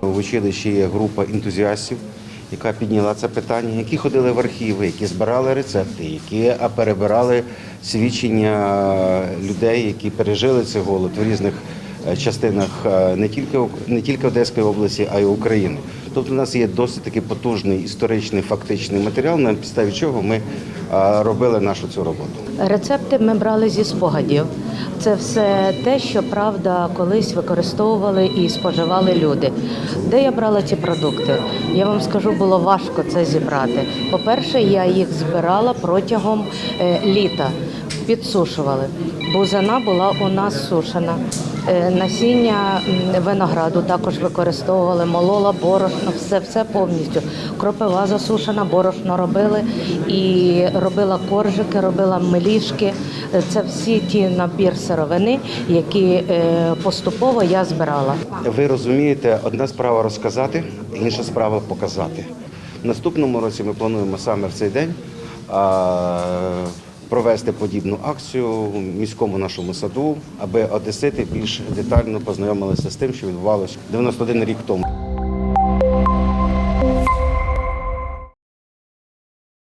В училищі є група ентузіастів, яка підняла це питання, які ходили в архіви, які збирали рецепти, які перебирали свідчення людей, які пережили цей голод в різних е, частинах е, не тільки не тільки Одеської області, а й України. Тобто, у нас є досить такий потужний історичний фактичний матеріал, на підставі чого ми робили нашу цю роботу. Рецепти ми брали зі спогадів. Це все те, що правда колись використовували і споживали люди. Де я брала ці продукти? Я вам скажу, було важко це зібрати. По-перше, я їх збирала протягом е, літа, підсушували. Бузина була у нас сушена. Е, Насіння винограду також використовували, молола борошно, все, все повністю. Кропива засушена, борошно робили і робила коржики, робила мелішки. Е, Це всі ті набір сировини, які е, поступово я збирала. Ви розумієте, одна справа розказати, інша справа показати. В наступному році ми плануємо саме в цей день провести подібну акцію в міському нашому саду, аби одесити більш детально познайомилися з тим, що відбувалося 91 рік тому.